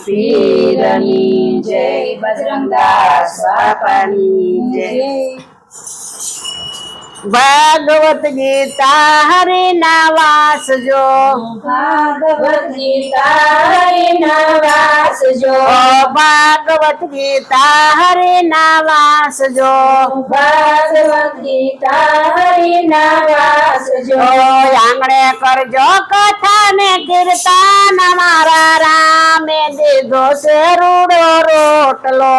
પીરની જય બજરંગદાસ બાપાની જય. ભાગવત ગીતા હરે ના વાસજો ભાગવત ગીતા હરિના વાસજો ભાગવત ગીતા હરે ના વાસજો ભાગવત ગીતા હરિના વાસજો આંગણે કરજો કથા ને કીર્તન મારા રામે દીધો છે રૂડો રોટલો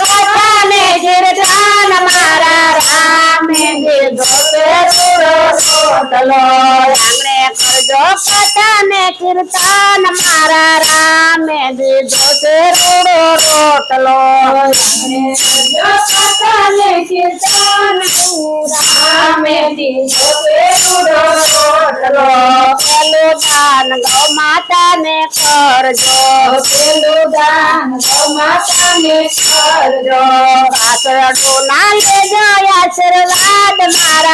કથા ને કીર્તન મારા રામે દીધો છે રૂડો રોટલો આંગણે કરજો કથા ને કીર્તન મારા રામે દીધો છે રોડો રોટલો કીર્તન રામે દીધો પેરુડો રોટલો પેલું દાન ગૌ માતા ને કરજો પેલું દાન ગૌ માતાને કરજો પાછળનું ના લેજો આશીર્વાદ મારા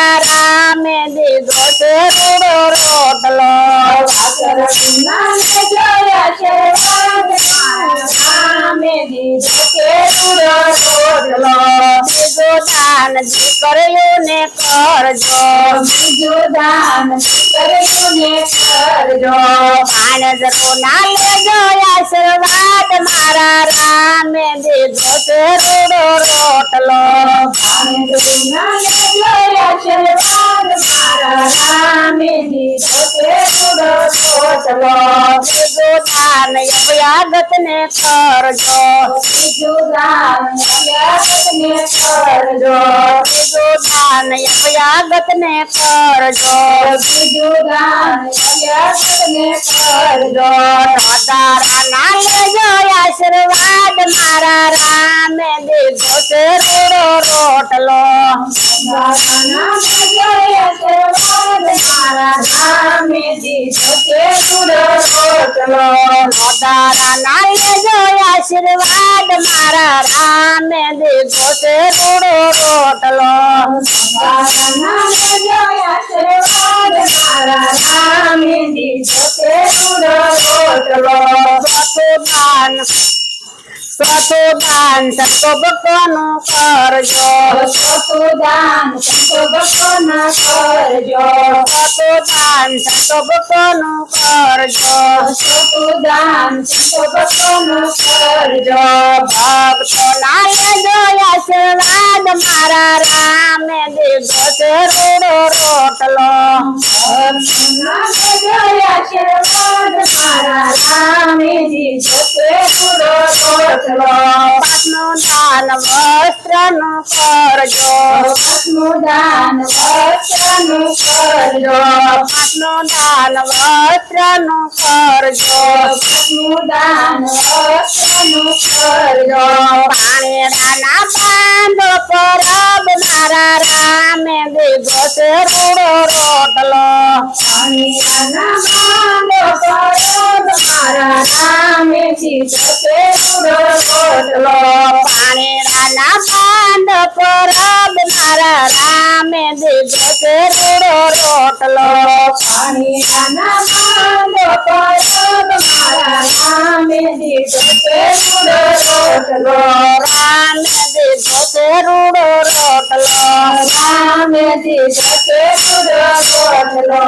દાન જી કર્યું ને કરજો. બીજું દાન કર્યું ને કરજો. પાણજનું ના લેજો આશીર્વાદ મારા રામે દીધો છે રોડો રોટલો. બીજું દાન યજ્ઞ ને કરજો બીજું દાન યજ્ઞ ને કરજો તારા ના લેજો આશીર્વાદ મારા રામે દીધો છે રૂડો રોટલો તારા આશીર્વાદ મારા રામે દીધો છે રૂડો રોટલો ચોથું દાન ચોથું દાન સંતો ભક્તોનું કરજો. ચોથું દાન સંતો ભક્તોનું કરજો. ભક્તો ના જોયા આશીર્વાદ મારા રામે દીધો છે રોડો રોટલો. પાટનું દાન વસ્ત્રનું કરજો દાન વસ્ત્રનું કરજો પાટનું દાન વસ્ત્રનું કરજો નું દાન વસ્ત્રનું કરજો પાણી રાના બાંધો પરબ મારા રામે દીધો છે રૂડો રોટલો પાણી બાંધો પરબ મારા રામે દીધો છે રૂડો રોટલો. અનિયાના બાંધો પરબ મારા નામેથી જશે રૂડો રોટલો. રામે દીધો છે રૂડો રોટલો. નામેથી જશે રૂડો રોટલો.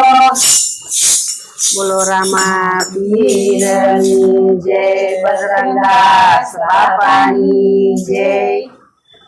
બોલો રામા. પીરની જય બજરંગા બાપાની જય.